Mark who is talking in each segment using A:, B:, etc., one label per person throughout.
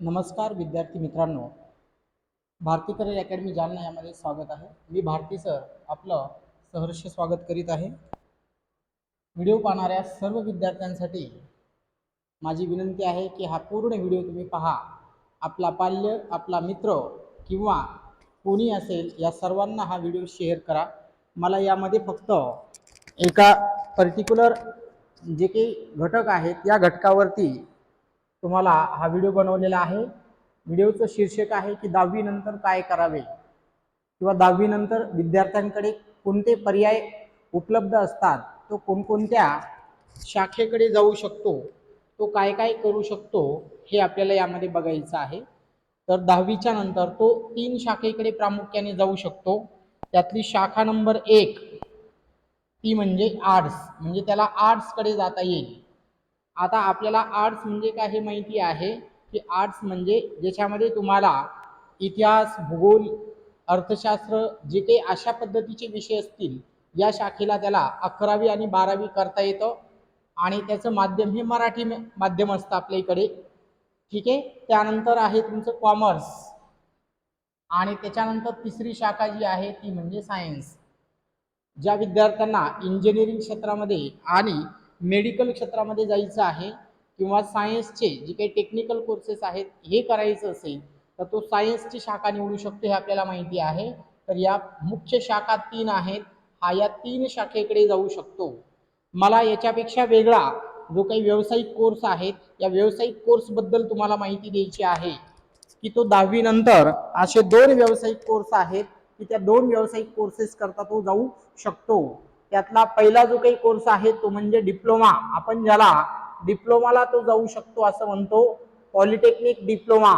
A: नमस्कार विद्यार्थी मित्रांनो. भारती करिअर अकॅडमी जालना यामध्ये स्वागत आहे. मी भारती सर आपलं सहर्ष स्वागत करीत आहे. व्हिडिओ पाहणाऱ्या सर्व विद्यार्थ्यांसाठी माझी विनंती आहे की हा पूर्ण व्हिडिओ तुम्ही पहा. आपला पाल्य आपला मित्र किंवा कोणी असेल या सर्वांना हा व्हिडिओ शेअर करा. मला यामध्ये फक्त एका पर्टिक्युलर जे काही घटक आहेत या घटकावरती तुम्हाला हा व्हिडिओ बनवलेला आहे. व्हिडिओचं शीर्षक आहे की दहावीनंतर काय करावे? किंवा दहावीनंतर विद्यार्थ्यांकडे कोणते पर्याय उपलब्ध असतात? तो कोणकोणत्या शाखेकडे जाऊ शकतो? तो काय काय करू शकतो? हे आपल्याला यामध्ये बघायचं आहे. तर दहावीच्या नंतर तो तीन शाखेकडे प्रामुख्याने जाऊ शकतो. त्यातली शाखा नंबर एक ती म्हणजे आर्ट्स म्हणजे त्याला आर्ट्सकडे जाता येईल. आता आपल्याला आर्ट्स म्हणजे काय हे माहिती आहे की आर्ट्स म्हणजे ज्याच्यामध्ये तुम्हाला इतिहास भूगोल अर्थशास्त्र जे काही अशा पद्धतीचे विषय असतील या शाखेला त्याला अकरावी आणि बारावी करता येतं. आणि त्याचं माध्यम हे मराठी माध्यम असतं आपल्या इकडे. ठीक आहे? त्यानंतर आहे तुमचं कॉमर्स आणि त्याच्यानंतर तिसरी शाखा जी आहे ती म्हणजे सायन्स ज्या विद्यार्थ्यांना इंजिनिअरिंग क्षेत्रामध्ये आणि मेडिकल क्षेत्रामध्ये जायचं आहे किंवा सायन्सचे जे काही टेक्निकल कोर्सेस आहेत हे करायचं असेल तर तो सायन्सची शाखा निवडू शकतो हे आपल्याला माहिती आहे. तर या मुख्य शाखा तीन आहेत. हा या तीन शाखेकडे जाऊ शकतो. मला याच्यापेक्षा वेगळा जो काही व्यावसायिक कोर्स आहेत या व्यावसायिक कोर्सबद्दल तुम्हाला माहिती द्यायची आहे की तो दहावीनंतर असे दोन व्यावसायिक कोर्स आहेत की त्या दोन व्यावसायिक कोर्सेस करता तो जाऊ शकतो. त्यातला पहिला जो काही कोर्स आहे तो म्हणजे डिप्लोमा आपण ज्याला डिप्लोमाला तो जाऊ शकतो असं म्हणतो. पॉलिटेक्निक डिप्लोमा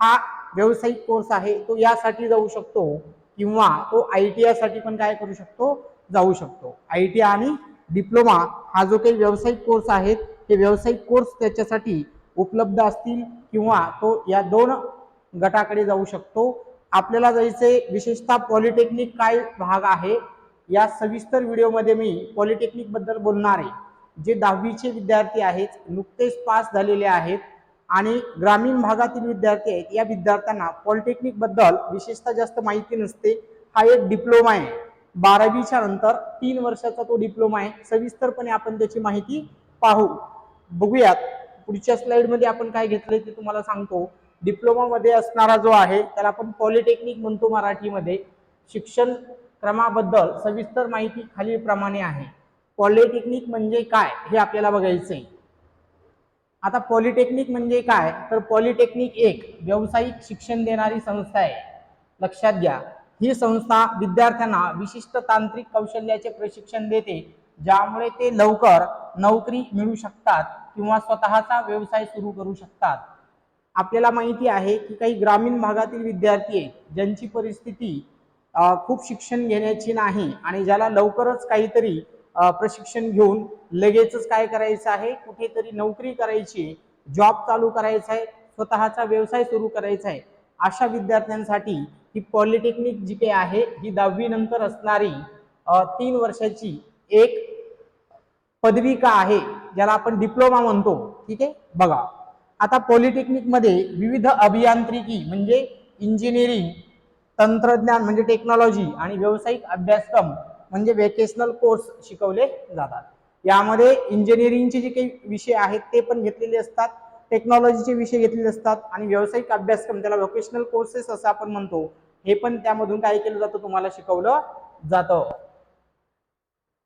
A: हा व्यावसायिक कोर्स आहे. तो यासाठी जाऊ शकतो किंवा तो आय टी आयसाठी पण काय करू शकतो? जाऊ शकतो. आय टी आणि डिप्लोमा हा जो काही व्यावसायिक कोर्स आहेत हे व्यावसायिक कोर्स त्याच्यासाठी उपलब्ध असतील किंवा तो या दोन गटाकडे जाऊ शकतो. आपल्याला जायचे विशेषतः पॉलिटेक्निक काय भाग आहे? या सविस्तर व्हिडिओमध्ये मी पॉलिटेक्निकबद्दल बोलणार आहे. जे दहावीचे विद्यार्थी आहेत नुकतेच पास झालेले आहेत आणि ग्रामीण भागातील विद्यार्थी आहेत या विद्यार्थ्यांना पॉलिटेक्निकबद्दल विशेषतः जास्त माहिती नसते. हा एक डिप्लोमा आहे. बारावीच्या नंतर तीन वर्षाचा तो डिप्लोमा आहे. सविस्तरपणे आपण त्याची माहिती पाहू. बघूयात. पुढच्या स्लाइडमध्ये आपण काय घेतलंय ते तुम्हाला सांगतो. डिप्लोमामध्ये असणारा जो आहे त्याला आपण पॉलिटेक्निक म्हणतो मराठीमध्ये. शिक्षण क्रमाबद्दल सविस्तर माहिती खालीलप्रमाणे आहे. पॉलिटेक्निक म्हणजे काय हे आपल्याला बघायचंय. आता पॉलिटेक्निक म्हणजे काय? तर पॉलिटेक्निक एक व्यावसायिक शिक्षण देणारी संस्था आहे. लक्षात घ्या. ही संस्था विद्यार्थ्यांना विशिष्ट तांत्रिक कौशल्याचे प्रशिक्षण देते ज्यामुळे ते लवकर नोकरी मिळू शकतात किंवा स्वतःचा व्यवसाय सुरू करू शकतात. आपल्याला माहिती आहे की काही ग्रामीण भागातील विद्यार्थी आहेत ज्यांची परिस्थिती खूप शिक्षण घेण्याची नाही आणि ज्याला लवकरच काहीतरी प्रशिक्षण घेऊन लगेचच काय करायचं आहे? कुठेतरी नोकरी करायची जॉब चालू करायचा आहे स्वतःचा व्यवसाय सुरू करायचा आहे. अशा विद्यार्थ्यांसाठी ही पॉलिटेक्निक जी काही आहे ही दहावी नंतर असणारी तीन वर्षाची एक पदविका आहे ज्याला आपण डिप्लोमा म्हणतो. ठीक आहे? बघा. आता पॉलिटेक्निकमध्ये विविध अभियांत्रिकी म्हणजे इंजिनिअरिंग तंत्रज्ञान म्हणजे टेक्नॉलॉजी आणि व्यावसायिक अभ्यासक्रम म्हणजे वेकेशनल कोर्स शिकवले जातात. यामध्ये इंजिनिअरिंगचे जे काही विषय आहेत ते पण घेतलेले असतात टेक्नॉलॉजीचे विषय घेतलेले असतात आणि व्यावसायिक अभ्यासक्रम त्याला व्होकेशनल कोर्सेस असं आपण म्हणतो हे पण त्यामधून काय केलं जातं तुम्हाला शिकवलं जातं.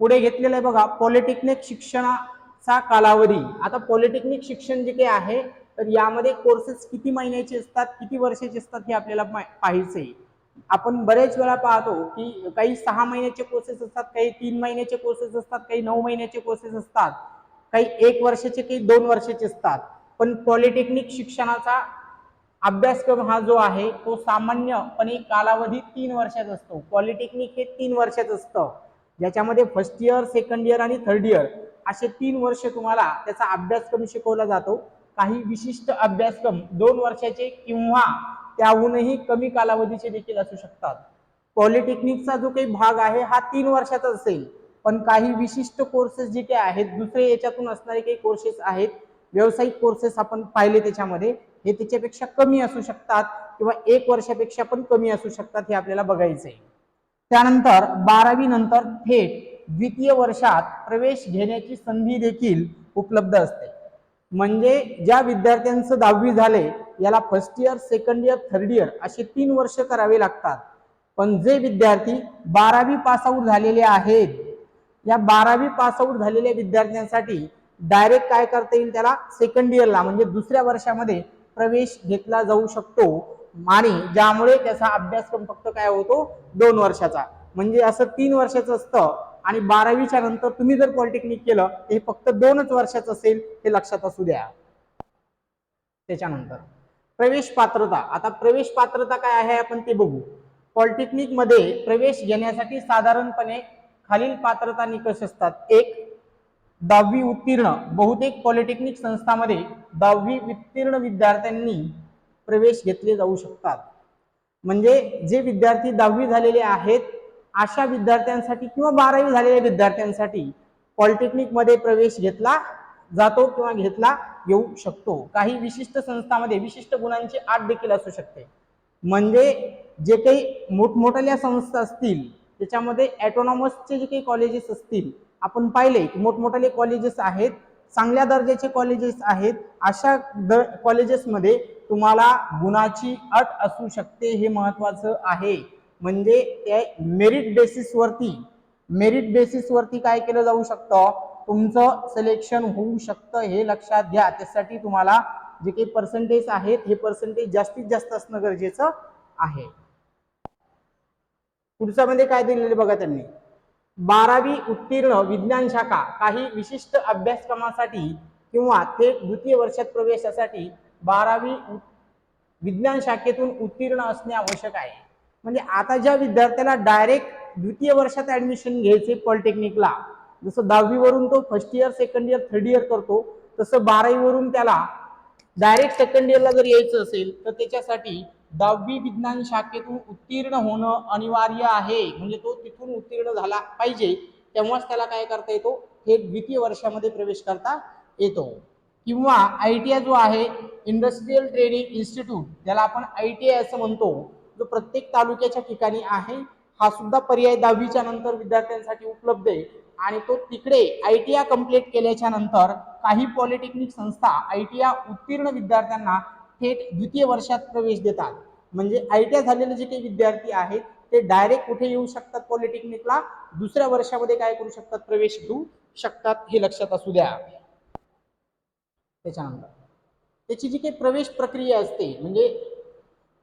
A: पुढे घेतलेलं आहे बघा पॉलिटेक्निक शिक्षणाचा कालावधी. आता पॉलिटेक्निक शिक्षण जे काही आहे तर यामध्ये कोर्सेस किती महिन्याचे असतात किती वर्षाचे असतात हे आपल्याला पाहायचं आहे. आपण बरेच वेळा पाहतो की काही सहा महिन्याचे कोर्सेस असतात काही तीन महिन्याचे कोर्सेस असतात काही नऊ महिन्याचे कोर्सेस असतात काही एक वर्षाचे काही दोन वर्षाचे असतात. पण पॉलिटेक्निक शिक्षणाचा अभ्यासक्रम हा जो आहे तो सामान्यपणे कालावधी तीन वर्षाचा असतो. पॉलिटेक्निक हे तीन वर्षाचं असतं. ज्याच्यामध्ये फर्स्ट इयर सेकंड इयर आणि थर्ड इयर असे तीन वर्ष तुम्हाला त्याचा अभ्यासक्रम शिकवला जातो. काही विशिष्ट अभ्यासक्रम दोन वर्षाचे किंवा त्याहूनही कमी कालावधीचे देखील असू शकतात. पॉलिटेक्निकचा जो काही भाग आहे हा तीन वर्षाचा असेल. पण काही विशिष्ट कोर्सेस जे काही आहेत दुसरे याच्यातून असणारे काही कोर्सेस आहेत व्यावसायिक कोर्सेस आपण पाहिले त्याच्यामध्ये हे त्याच्यापेक्षा कमी असू शकतात किंवा एक वर्षापेक्षा पण कमी असू शकतात हे आपल्याला बघायचं आहे त्यानंतर बारावी नंतर थेट द्वितीय वर्षात प्रवेश घेण्याची संधी देखील उपलब्ध असते. म्हणजे ज्या विद्यार्थ्यांचं दहावी झाले याला first year second year third year असे तीन वर्ष करावे लागतात. पण जे विद्यार्थी बारावी पास आऊट झालेले आहेत या बारावी पास आऊट झालेल्या विद्यार्थ्यांसाठी डायरेक्ट काय करता येईल त्याला? सेकंड इयरला म्हणजे दुसऱ्या वर्षामध्ये प्रवेश घेतला जाऊ शकतो. आणि ज्यामुळे त्याचा अभ्यासक्रम फक्त काय होतो? दोन वर्षाचा. म्हणजे असं तीन वर्षाचं असतं आणि बारावीच्या नंतर तुम्ही जर पॉलिटेक्निक केलं हे फक्त दोनच वर्षाचं असेल हे लक्षात असू द्या. त्याच्यानंतर. प्रवेश पात्रता आता प्रवेश पात्रता काय आहे आपण ते बघू. पॉलिटेक्निकमध्ये प्रवेश घेण्यासाठी साधारणपणे खालील पात्रता निकष असतात. एक दहावी उत्तीर्ण. बहुतेक पॉलिटेक्निक संस्थांमध्ये दहावी उत्तीर्ण विद्यार्थ्यांनी प्रवेश घेतले जाऊ शकतात. म्हणजे जे विद्यार्थी दहावी झालेले आहेत अशा विद्यार्थ्यांसाठी किंवा बारावी झालेल्या विद्यार्थ्यांसाठी पॉलिटेक्निकमध्ये प्रवेश घेतला जातो किंवा घेतला येऊ शकतो. काही विशिष्ट संस्थांमध्ये विशिष्ट गुणांची आठ देखील असू शकते. म्हणजे जे काही मोठमोठ्या संस्था असतील त्याच्यामध्ये ॲटोनॉमसचे जे काही कॉलेजेस असतील आपण पाहिले की मोठमोठाले कॉलेजेस आहेत चांगल्या दर्जाचे कॉलेजेस आहेत अशा द कॉलेजेसमध्ये तुम्हाला गुणाची अट असू शकते हे महत्वाचं आहे. म्हणजे त्या मेरिट बेसिसवरती मेरिट बेसिसवरती काय केलं जाऊ शकतं? तुमचं सिलेक्शन होऊ शकतं हे लक्षात घ्या. त्यासाठी तुम्हाला जे काही पर्सेंटेज आहेत हे पर्सेंटेज जास्तीत जास्त असणं गरजेचं आहे. पुढचं मध्ये काय दिलेले बघा त्यांनी? बारावी उत्तीर्ण विज्ञान शाखा काही विशिष्ट अभ्यासक्रमासाठी किंवा थेट द्वितीय वर्षात प्रवेशासाठी बारावी विज्ञान शाखेतून उत्तीर्ण असणे आवश्यक आहे. म्हणजे आता ज्या विद्यार्थ्याला डायरेक्ट द्वितीय वर्षात ऍडमिशन घ्यायचे पॉलिटेक्निकला जसं दहावीवरून तो first year second year third year करतो तसं बारावीवरून त्याला डायरेक्ट सेकंड इयरला जर यायचं असेल तर त्याच्यासाठी दहावी विज्ञान शाखेतून उत्तीर्ण होणं अनिवार्य आहे. म्हणजे तो तिथून उत्तीर्ण झाला पाहिजे. तेव्हाच त्याला काय करता येतो? हे द्वितीय वर्षामध्ये प्रवेश करता येतो. किंवा आय टी आय जो आहे इंडस्ट्रीयल ट्रेनिंग इन्स्टिट्यूट ज्याला आपण आय टी आय असं म्हणतो जो प्रत्येक तालुक्याच्या ठिकाणी आहे हा सुद्धा पर्याय दहावीच्या नंतर विद्यार्थ्यांसाठी उपलब्ध आहे. आणि तो तिकडे आय टी आय कंप्लीट केल्याच्यानंतर काही पॉलिटेक्निक संस्था आय टी आय उत्तीर्ण विद्यार्थ्यांना थेट द्वितीय वर्षात प्रवेश देतात. म्हणजे आय टी आय झालेले जे काही विद्यार्थी आहेत ते डायरेक्ट कुठे येऊ शकतात पॉलिटेक्निकला दुसऱ्या वर्षामध्ये काय करू शकतात? प्रवेश घेऊ शकतात हे लक्षात असू द्या. त्याच्यानंतर त्याची जी काही प्रवेश प्रक्रिया असते म्हणजे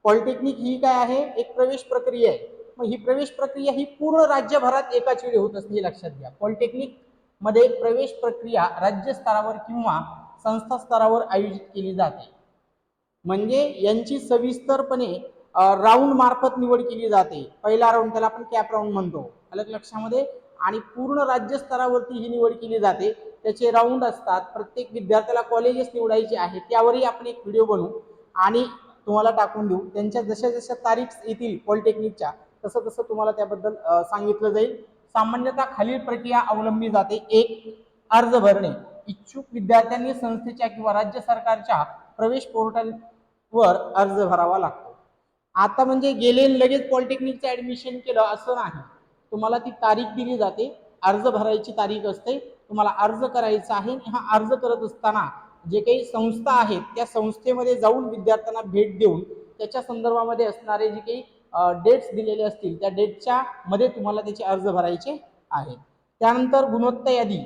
A: पॉलिटेक्निक ही काय आहे? एक प्रवेश प्रक्रिया आहे. मग ही प्रवेश प्रक्रिया ही पूर्ण राज्यभरात एकाच वेळी होत असते हे लक्षात घ्या. पॉलिटेक्निकमध्ये प्रवेश प्रक्रिया राज्य स्तरावर किंवा संस्था स्तरावर आयोजित केली जाते. म्हणजे यांची सविस्तरपणे राऊंड मार्फत निवड केली जाते. पहिला राऊंड त्याला आपण कॅप राऊंड म्हणतो. अलग लक्षामध्ये. आणि पूर्ण राज्य स्तरावरती ही निवड केली जाते. त्याचे राऊंड असतात. प्रत्येक विद्यार्थ्याला कॉलेजेस निवडायचे आहे त्यावरही आपण एक व्हिडिओ बनवू. आणि तुम्हाला टाकून देऊ. त्यांच्या जशा जशा तारीख येतील पॉलिटेक्निकच्या तसं तसं तुम्हाला त्याबद्दल सांगितलं जाईल सामान्यतः खालील प्रक्रिया अवलंबली जाते. एक अर्ज भरणे. इच्छुक विद्यार्थ्यांनी संस्थेच्या किंवा राज्य सरकारच्या प्रवेश पोर्टलवर अर्ज भरावा लागतो. आता म्हणजे गेले लगेच पॉलिटेक्निकचं ऍडमिशन केलं असं नाही. तुम्हाला ती तारीख दिली जाते. अर्ज भरायची तारीख असते. तुम्हाला अर्ज करायचा आहे हा अर्ज करत असताना जे काही संस्था आहेत त्या संस्थेमध्ये जाऊन विद्यार्थ्यांना भेट देऊन त्याच्या संदर्भामध्ये असणारे जे काही डेट्स दिलेले असतील त्या डेटच्या मध्ये तुम्हाला त्याचे अर्ज भरायचे आहेत. त्यानंतर गुणवत्ता यादी.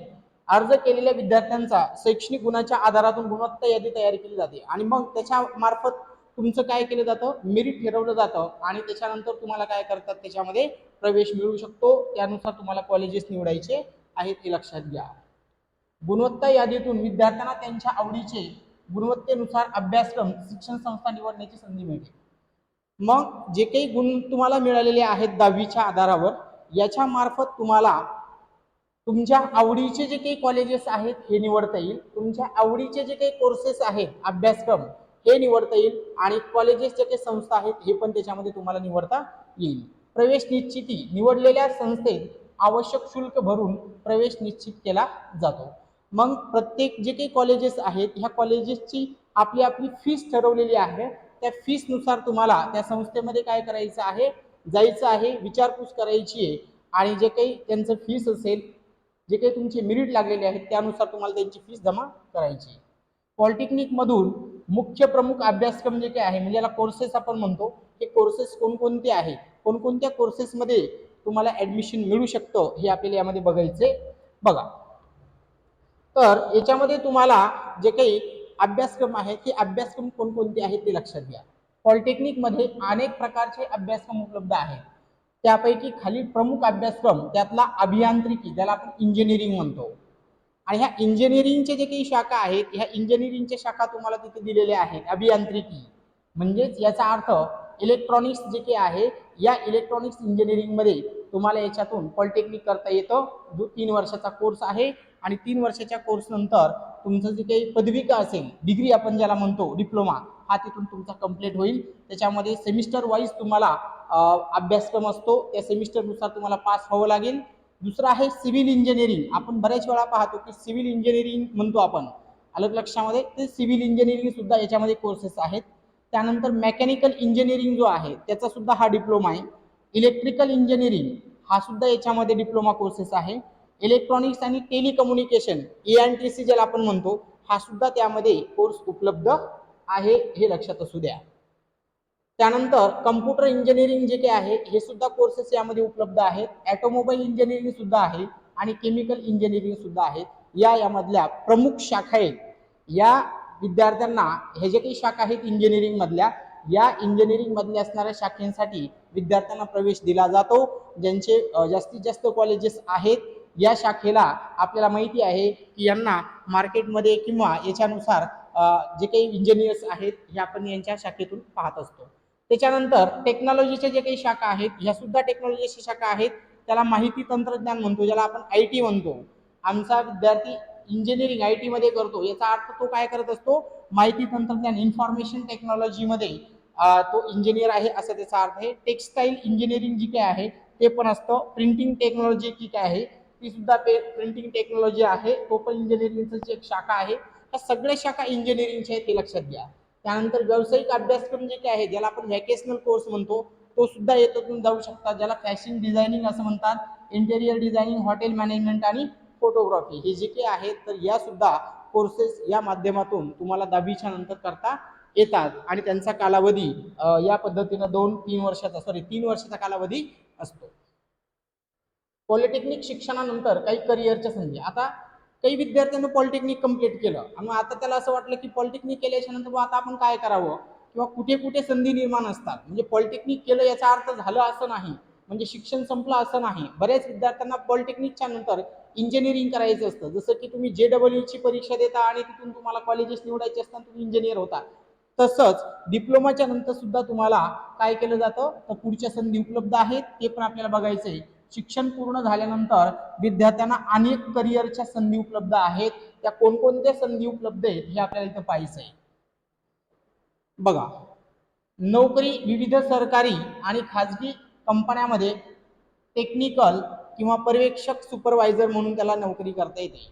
A: अर्ज केलेल्या विद्यार्थ्यांचा शैक्षणिक गुणाच्या आधारातून गुणवत्ता यादी तयार केली जाते. आणि मग त्याच्या मार्फत तुमचं काय केलं जातं? मेरिट ठरवलं जातं आणि त्याच्यानंतर तुम्हाला काय करतात? त्याच्यामध्ये प्रवेश मिळू शकतो. त्यानुसार तुम्हाला कॉलेजेस निवडायचे आहेत हे लक्षात घ्या. गुणवत्ता यादीतून विद्यार्थ्यांना त्यांच्या आवडीचे गुणवत्तेनुसार अभ्यासक्रम शिक्षण संस्था निवडण्याची संधी मिळते. मग जे काही गुण तुम्हाला मिळालेले आहेत दहावीच्या आधारावर याच्या मार्फत तुम्हाला तुमच्या आवडीचे जे काही कॉलेजेस आहेत हे निवडता येईल. तुमच्या आवडीचे जे काही कोर्सेस आहेत अभ्यासक्रम हे निवडता येईल आणि कॉलेजेस जे काही संस्था आहेत हे पण त्याच्यामध्ये तुम्हाला निवडता येईल. प्रवेश निश्चिती निवडलेल्या संस्थेत आवश्यक शुल्क भरून प्रवेश निश्चित केला जातो. मग प्रत्येक जे काही कॉलेजेस आहेत ह्या कॉलेजेसची आपली आपली फीस ठरवलेली आहे. त्या फीसनुसार तुम्हाला त्या संस्थेमध्ये काय करायचं आहे जायचं आहे विचारपूस करायची आहे. आणि जे काही त्यांचं फीस असेल जे काही तुमचे मिरिट लागलेले आहेत त्यानुसार तुम्हाला त्यांची फीस जमा करायची. पॉलिटेक्निकमधून मुख्य प्रमुख अभ्यासक्रम जे काही आहे म्हणजे याला कोर्सेस आपण म्हणतो हे कोर्सेस कोणकोणते आहे कोणकोणत्या कोर्सेसमध्ये तुम्हाला ॲडमिशन मिळू शकतं हे आपल्याला यामध्ये बघायचे बघा. तर याच्यामध्ये तुम्हाला जे काही अभ्यासक्रम आहेत हे अभ्यासक्रम कोणकोणते आहेत ते लक्षात घ्या. पॉलिटेक्निकमध्ये अनेक प्रकारचे अभ्यासक्रम उपलब्ध आहेत. त्यापैकी खालील प्रमुख अभ्यासक्रम त्यातला अभियांत्रिकी ज्याला आपण इंजिनिअरिंग म्हणतो. आणि ह्या इंजिनिअरिंगचे जे काही शाखा आहेत ह्या इंजिनिअरिंगच्या शाखा तुम्हाला तिथे दिलेल्या आहेत. अभियांत्रिकी. म्हणजेच याचा अर्थ इलेक्ट्रॉनिक्स जे काही आहे या इलेक्ट्रॉनिक्स इंजिनिअरिंगमध्ये तुम्हाला याच्यातून पॉलिटेक्निक करता येतं. जो तीन वर्षाचा कोर्स आहे आणि तीन वर्षाच्या कोर्सनंतर तुमचं जे काही पदविका असेल डिग्री आपण ज्याला म्हणतो डिप्लोमा हा तिथून तुमचा कंप्लीट होईल. त्याच्यामध्ये सेमिस्टर वाईज तुम्हाला अभ्यासक्रम असतो. त्या सेमिस्टरनुसार तुम्हाला पास व्हावं लागेल. दुसरं आहे सिव्हिल इंजिनिअरिंग आपण बऱ्याच वेळा पाहतो की सिव्हिल इंजिनिअरिंग म्हणतो आपण. अलग लक्षामध्ये? ते सिव्हिल इंजिनिअरिंग सुद्धा याच्यामध्ये कोर्सेस आहेत. त्यानंतर मेकॅनिकल इंजिनिअरिंग जो आहे त्याचा सुद्धा हा डिप्लोमा आहे. इलेक्ट्रिकल इंजिनिअरिंग हा सुद्धा याच्यामध्ये डिप्लोमा कोर्सेस आहे. इलेक्ट्रॉनिक्स आणि telecommunication E N T C ज्याला आपण म्हणतो हा सुद्धा त्यामध्ये कोर्स उपलब्ध आहे हे लक्षात असू द्या. त्यानंतर कम्प्युटर इंजिनिअरिंग जे काही आहे हे सुद्धा कोर्सेस यामध्ये उपलब्ध आहेत. ॲटोमोबाईल इंजिनिअरिंग सुद्धा आहे आणि केमिकल इंजिनिअरिंग सुद्धा आहेत या यामधल्या प्रमुख शाखा आहेत. या विद्यार्थ्यांना हे जे काही शाखा आहेत इंजिनिअरिंग मधल्या या इंजिनिअरिंग मधल्या असणाऱ्या शाखेसाठी विद्यार्थ्यांना प्रवेश दिला जातो ज्यांचे जास्तीत जास्त कॉलेजेस आहेत. या शाखेला आपल्याला माहिती आहे की यांना मार्केटमध्ये किंवा याच्यानुसार जे काही इंजिनियर्स आहेत हे आपण यांच्या शाखेतून पाहत असतो. त्याच्यानंतर टेक्नॉलॉजीच्या जे काही शाखा आहेत ह्या सुद्धा टेक्नॉलॉजीच्या शाखा आहेत. त्याला माहिती तंत्रज्ञान म्हणतो ज्याला आपण आय टी म्हणतो. आमचा विद्यार्थी इंजिनिअरिंग आय टीमध्ये करतो. याचा अर्थ तो काय करत असतो? माहिती तंत्रज्ञान इन्फॉर्मेशन टेक्नॉलॉजीमध्ये तो इंजिनियर आहे असं त्याचा अर्थ आहे. टेक्स्टाईल इंजिनिअरिंग जी काय आहे ते पण असतं. प्रिंटिंग टेक्नॉलॉजी जी काय आहे ती सुद्धा प्रिंटिंग टेक्नॉलॉजी आहे. तो पण इंजिनिअरिंगचं जी एक शाखा आहे त्या सगळ्या शाखा इंजिनिअरिंगच्या आहेत ते लक्षात घ्या. त्यानंतर व्यावसायिक अभ्यासक्रम जे काय आहे ज्याला आपण व्हॅकेशनल कोर्स म्हणतो तो सुद्धा याच्यातून जाऊ शकतात. ज्याला फॅशन डिझायनिंग असं म्हणतात इंटेरियर डिझायनिंग हॉटेल मॅनेजमेंट आणि फोटोग्राफी हे जे काही आहेत तर या सुद्धा कोर्सेस या माध्यमातून तुम्हाला दहावीच्या नंतर करता येतात. आणि त्यांचा कालावधी या पद्धतीनं दोन तीन वर्षाचा सॉरी तीन वर्षाचा कालावधी असतो. पॉलिटेक्निक शिक्षणानंतर काही करिअरच्या संधी. आता काही विद्यार्थ्यांनी पॉलिटेक्निक कंप्लीट केलं. आणि आता त्याला असं वाटलं की पॉलिटेक्निक केल्याच्यानंतर आता आपण काय करावं? किंवा कुठे कुठे संधी निर्माण असतात? म्हणजे पॉलिटेक्निक केलं याचा अर्थ झालं असं नाही. म्हणजे शिक्षण संपलं असं नाही. बऱ्याच विद्यार्थ्यांना पॉलिटेक्निकच्या नंतर इंजिनिअरिंग करायचं असतं. जसं की तुम्ही जे डबल ची परीक्षा देता आणि तिथून तुम्हाला कॉलेजेस निवडायचे असतात तुम्ही इंजिनियर होता. तसंच डिप्लोमाच्या नंतर सुद्धा तुम्हाला काय केलं जातं? तर पुढच्या संधी उपलब्ध आहेत ते पण आपल्याला बघायचं आहे. शिक्षण पूर्ण झाल्यानंतर विद्यार्थ्यांना अनेक करिअरच्या संधी उपलब्ध आहेत. त्या कोणकोणत्या संधी उपलब्ध आहेत हे आपल्याला इथं पाहायचं आहे बघा नोकरी विविध सरकारी आणि खाजगी कंपन्यामध्ये टेक्निकल किंवा पर्यवेक्षक सुपरवायझर म्हणून त्याला नोकरी करता येते.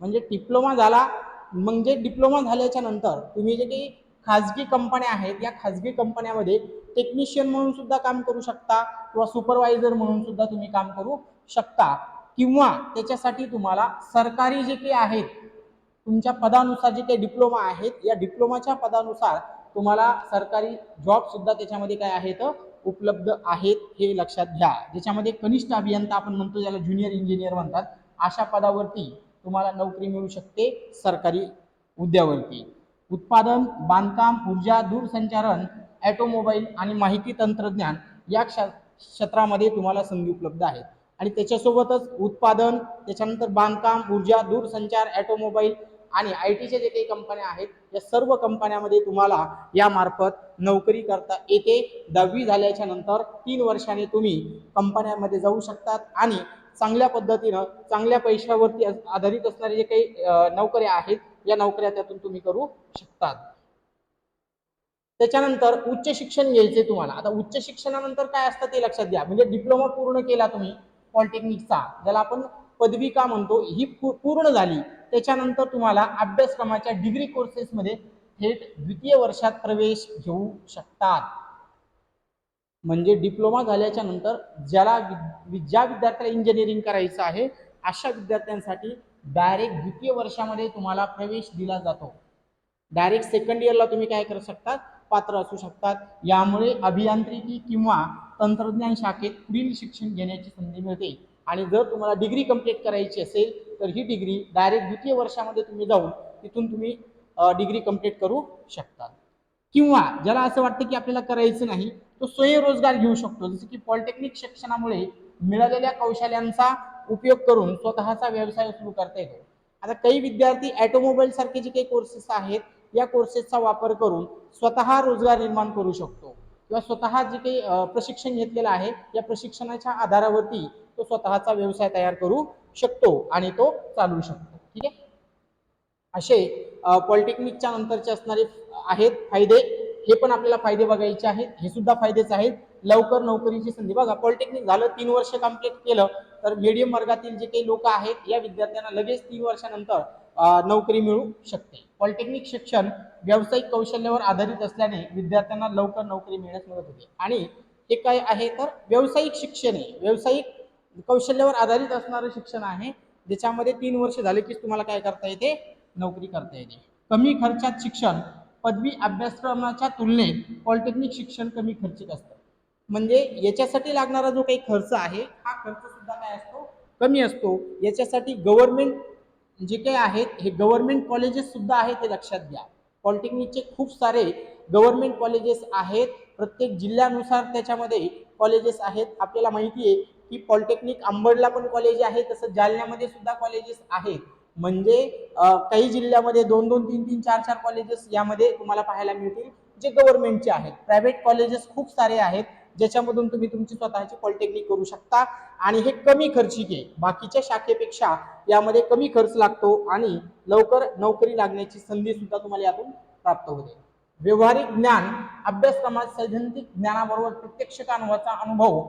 A: म्हणजे डिप्लोमा झाला म्हणजे डिप्लोमा झाल्याच्यानंतर तुम्ही जे काही खाजगी कंपन्या आहेत या खाजगी कंपन्यामध्ये टेक्निशियन म्हणून सुद्धा काम करू शकता किंवा सुपरवायझर म्हणून सुद्धा तुम्ही काम करू शकता. किंवा त्याच्यासाठी तुम्हाला सरकारी जे काही आहेत तुमच्या पदानुसार जे काही डिप्लोमा आहेत या डिप्लोमाच्या पदानुसार तुम्हाला सरकारी जॉब सुद्धा त्याच्यामध्ये काय आहेत उपलब्ध आहेत हे लक्षात घ्या. ज्याच्यामध्ये कनिष्ठ अभियंता आपण म्हणतो ज्याला ज्युनियर इंजिनियर म्हणतात अशा पदावरती तुम्हाला नोकरी मिळू शकते सरकारी हुद्द्यावरती उत्पादन बांधकाम ऊर्जा दूरसंचारण ॲटोमोबाईल आणि माहिती तंत्रज्ञान या क्ष क्षेत्रामध्ये तुम्हाला संधी उपलब्ध आहेत आणि त्याच्यासोबतच उत्पादन त्याच्यानंतर बांधकाम ऊर्जा दूरसंचार ॲटोमोबाईल आणि आय टीच्या जे काही कंपन्या आहेत या सर्व कंपन्यामध्ये तुम्हाला यामार्फत नोकरी करता येते. दहावी झाल्याच्यानंतर तीन वर्षाने तुम्ही कंपन्यामध्ये जाऊ शकतात आणि चांगल्या पद्धतीनं चांगल्या पैशावरती आधारित असणारे जे काही नोकऱ्या आहेत या नोकऱ्या त्यातून तुम्ही करू शकतात. त्याच्यानंतर उच्च शिक्षण घ्यायचे तुम्हाला. आता उच्च शिक्षणानंतर काय असतं ते लक्षात घ्या. म्हणजे डिप्लोमा पूर्ण केला तुम्ही पॉलिटेक्निकचा ज्याला आपण पदवी का म्हणतो ही पूर्ण झाली. त्याच्यानंतर तुम्हाला अभ्यासक्रमाच्या डिग्री कोर्सेसमध्ये थेट द्वितीय वर्षात प्रवेश घेऊ शकतात. म्हणजे डिप्लोमा झाल्याच्यानंतर ज्याला ज्या विद्यार्थ्याला इंजिनिअरिंग करायचं आहे अशा विद्यार्थ्यांसाठी डायरेक्ट द्वितीय वर्षामध्ये तुम्हाला प्रवेश दिला जातो. डायरेक्ट सेकंड इयरला तुम्ही काय करू शकतात? पात्र असू शकतात. यामुळे अभियांत्रिकी किंवा तंत्रज्ञान शाखेत पुढील शिक्षण घेण्याची संधी मिळते. आणि जर तुम्हाला डिग्री कंप्लीट करायची असेल तर ही डिग्री डायरेक्ट द्वितीय वर्षामध्ये तुम्ही जाऊन तिथून तुम्ही डिग्री कंप्लीट करू शकता किंवा ज्याला असं वाटतं की आपल्याला करायचं नाही तो स्वयंरोजगार घेऊ शकतो. जसं की पॉलिटेक्निक शिक्षणामुळे मिळालेल्या कौशल्यांचा उपयोग करून स्वतःचा व्यवसाय सुरू करता येतो. आता काही विद्यार्थी ऑटोमोबाईल सारखे जे काही कोर्सेस आहेत या कोर्सेसचा वापर करून स्वतः रोजगार निर्माण करू शकतो. किंवा स्वतः जे काही प्रशिक्षण घेतलेलं आहे या प्रशिक्षणाच्या आधारावरती तो स्वतःचा व्यवसाय तयार करू शकतो आणि तो चालवू शकतो. ठीक आहे? असे पॉलिटेक्निकच्या नंतरचे असणारे आहेत फायदे. हे पण आपल्याला फायदे बघायचे आहेत. हे सुद्धा फायदेच आहेत. लवकर नोकरीची संधी. बघा पॉलिटेक्निक झालं तीन वर्ष कंप्लीट केलं तर मीडियम वर्गातील जे काही लोक आहेत या विद्यार्थ्यांना लगेच तीन वर्षानंतर नोकरी मिळू शकते. पॉलिटेक्निक शिक्षण व्यावसायिक कौशल्यावर आधारित असल्याने विद्यार्थ्यांना लवकर नोकरी मिळण्यास मदत होते. आणि हे काय आहे तर व्यावसायिक शिक्षण आहे व्यावसायिक कौशल्यावर आधारित असणारं शिक्षण आहे ज्याच्यामध्ये तीन वर्ष झाले की तुम्हाला काय करता येते? नोकरी करता येते. कमी खर्चात शिक्षण पदवी अभ्यासक्रमाच्या तुलनेत पॉलिटेक्निक शिक्षण कमी खर्चिक असतं. म्हणजे याच्यासाठी लागणारा जो काही खर्च आहे हा खर्च सुद्धा काय असतो? कमी असतो. याच्यासाठी गव्हर्नमेंट जे काही आहेत हे गव्हर्नमेंट कॉलेजेस सुद्धा आहेत हे लक्षात घ्या. पॉलिटेक्निकचे खूप सारे गव्हर्नमेंट कॉलेजेस आहेत. प्रत्येक जिल्ह्यानुसार त्याच्यामध्ये कॉलेजेस आहेत. आपल्याला माहिती आहे की पॉलिटेक्निक अंबडला पण कॉलेज आहे तसं जालन्यामध्ये सुद्धा कॉलेजेस आहेत. म्हणजे काही जिल्ह्यामध्ये दोन दोन तीन तीन चार चार कॉलेजेस यामध्ये तुम्हाला पाहायला मिळतील जे गव्हर्नमेंटचे आहेत. प्रायव्हेट कॉलेजेस खूप सारे आहेत. ज्याच्यामधून तुम्ही तुमची स्वतःची पॉलिटेक्निक करू शकता. आणि हे कमी खर्चिक आहे बाकीच्या शाखेपेक्षा यामध्ये कमी खर्च लागतो आणि लवकर नोकरी लागण्याची संधी सुद्धा तुम्हाला यातून प्राप्त होते. व्यवहारिक ज्ञान अभ्यासक्रमात सैद्धांतिक ज्ञानाबरोबर प्रत्यक्ष अनुभवाचा अनुभव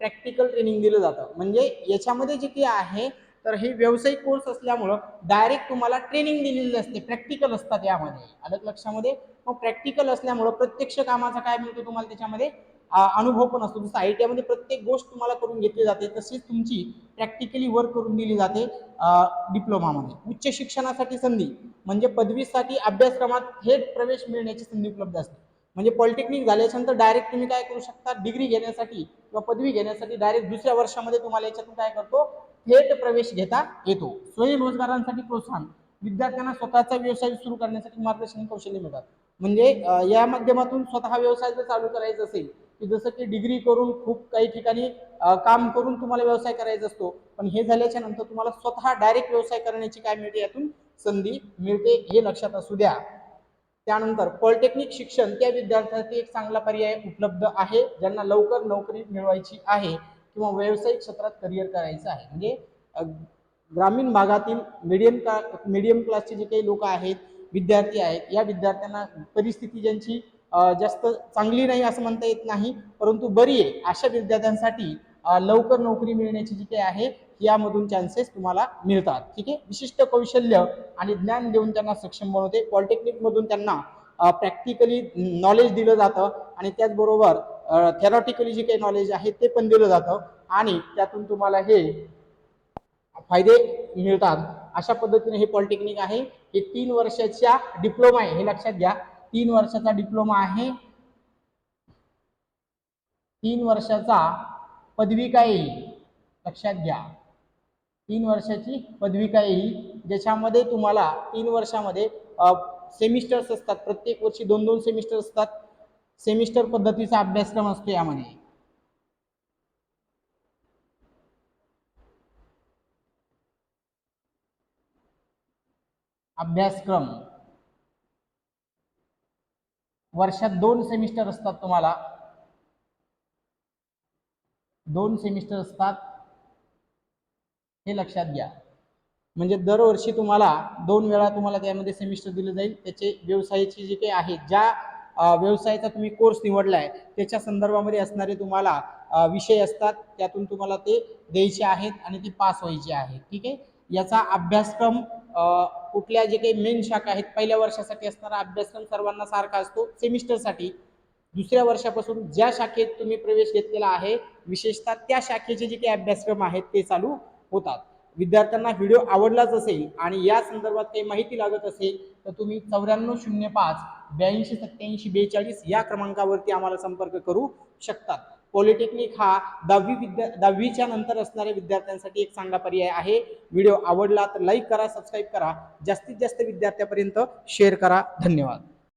A: प्रॅक्टिकल ट्रेनिंग दिलं जातं. म्हणजे याच्यामध्ये जे काही आहे तर हे व्यावसायिक कोर्स असल्यामुळं डायरेक्ट तुम्हाला ट्रेनिंग दिलेली असते. प्रॅक्टिकल असतात यामध्ये. अलग लक्षामध्ये? मग प्रॅक्टिकल असल्यामुळं प्रत्यक्ष कामाचा काय मिळतो तुम्हाला त्याच्यामध्ये? अनुभव पण असतो. जसं आय टी आयमध्ये प्रत्येक गोष्ट तुम्हाला करून घेतली जाते तशीच तुमची प्रॅक्टिकली वर्क करून दिली जाते डिप्लोमामध्ये उच्च शिक्षणासाठी संधी म्हणजे पदवीसाठी अभ्यासक्रमात थेट प्रवेश मिळण्याची संधी उपलब्ध असते. म्हणजे पॉलिटेक्निक झाल्याच्यानंतर डायरेक्ट तुम्ही काय करू शकता? डिग्री घेण्यासाठी किंवा पदवी घेण्यासाठी डायरेक्ट दुसऱ्या वर्षामध्ये तुम्हाला याच्यातून काय करतो? थेट प्रवेश घेता येतो. स्वयंरोजगारांसाठी प्रोत्साहन विद्यार्थ्यांना स्वतःचा व्यवसाय सुरू करण्यासाठी मार्गदर्शन कौशल्य मिळतात. म्हणजे या माध्यमातून स्वतः व्यवसाय जर चालू करायचा असेल की जसं की डिग्री करून खूप काही ठिकाणी काम करून तुम्हाला व्यवसाय करायचा असतो. पण हे झाल्याच्यानंतर तुम्हाला स्वतः डायरेक्ट व्यवसाय करण्याची काय मिळते यातून संधी मिळते हे लक्षात असू द्या. त्यानंतर पॉलिटेक्निक शिक्षण त्या विद्यार्थ्यांसाठी एक चांगला पर्याय उपलब्ध आहे ज्यांना लवकर नोकरी मिळवायची आहे किंवा व्यावसायिक क्षेत्रात करिअर करायचं आहे. म्हणजे ग्रामीण भागातील मीडियम का मीडियम क्लासचे जे काही लोक आहेत विद्यार्थी आहेत या विद्यार्थ्यांना परिस्थिती ज्यांची जास्त चांगली नाही असं म्हणता येत नाही परंतु बरी आहे. अशा विद्यार्थ्यांसाठी लवकर नोकरी मिळण्याची जी काही आहे यामधून चान्सेस तुम्हाला मिळतात. ठीक आहे? विशिष्ट कौशल्य आणि ज्ञान देऊन त्यांना सक्षम बनवते. पॉलिटेक्निकमधून त्यांना प्रॅक्टिकली नॉलेज दिलं जातं आणि त्याचबरोबर थेरॉटिकली जे काही नॉलेज आहे ते पण दिलं जातं आणि त्यातून तुम्हाला हे फायदे मिळतात. अशा पद्धतीने हे पॉलिटेक्निक आहे. हे तीन वर्षाच्या डिप्लोमा आहे हे लक्षात घ्या. तीन वर्षाचा डिप्लोमा आहे. तीन वर्षाचा पदविका येईल. लक्षात घ्या. तीन वर्षाची पदविका येईल. ज्याच्यामध्ये तुम्हाला तीन वर्षामध्ये सेमिस्टर्स असतात. प्रत्येक वर्षी दोन दोन सेमिस्टर असतात. सेमिस्टर पद्धतीचा अभ्यासक्रम असतो यामध्ये. अभ्यासक्रम. वर्षात दोन सेमिस्टर असतात तुम्हाला. दोन सेमिस्टर असतात. हे लक्षात घ्या. म्हणजे दरवर्षी तुम्हाला दोन वेळा तुम्हाला त्यामध्ये सेमिस्टर दिलं जाईल. त्याचे व्यवसायाची जे काही आहे ज्या व्यवसायाचा तुम्ही कोर्स निवडलाय त्याच्या संदर्भामध्ये असणारे तुम्हाला विषय असतात. त्यातून तुम्हाला ते द्यायचे आहेत आणि ते पास व्हायचे आहेत. ठीक आहे? याचा अभ्यासक्रम कुठल्या जे काही मेन शाखा आहेत पहिल्या वर्षासाठी असणारा अभ्यासक्रम सर्वांना सारखा असतो सेमिस्टरसाठी. दुसऱ्या वर्षापासून ज्या शाखेत तुम्ही प्रवेश घेतलेला आहे विशेषतः त्या शाखेचे जे काही अभ्यासक्रम आहेत ते चालू होतात. विद्यार्थ्यांना व्हिडिओ आवडलाच असेल आणि या संदर्भात काही माहिती लागत असेल तर तुम्ही चौऱ्याण्णव शून्य पाच ब्याऐंशी सत्याऐंशी बेचाळीस या क्रमांकावरती आम्हाला संपर्क करू शकतात. पॉलिटेक्निक हा दहावी विद्या दहावीच्या नंतर असणाऱ्या विद्यार्थ्यांसाठी एक चांगला पर्याय आहे. व्हिडिओ आवडला तर लाईक करा सबस्क्राईब करा. जास्तीत जास्त विद्यार्थ्यापर्यंत शेअर करा. धन्यवाद.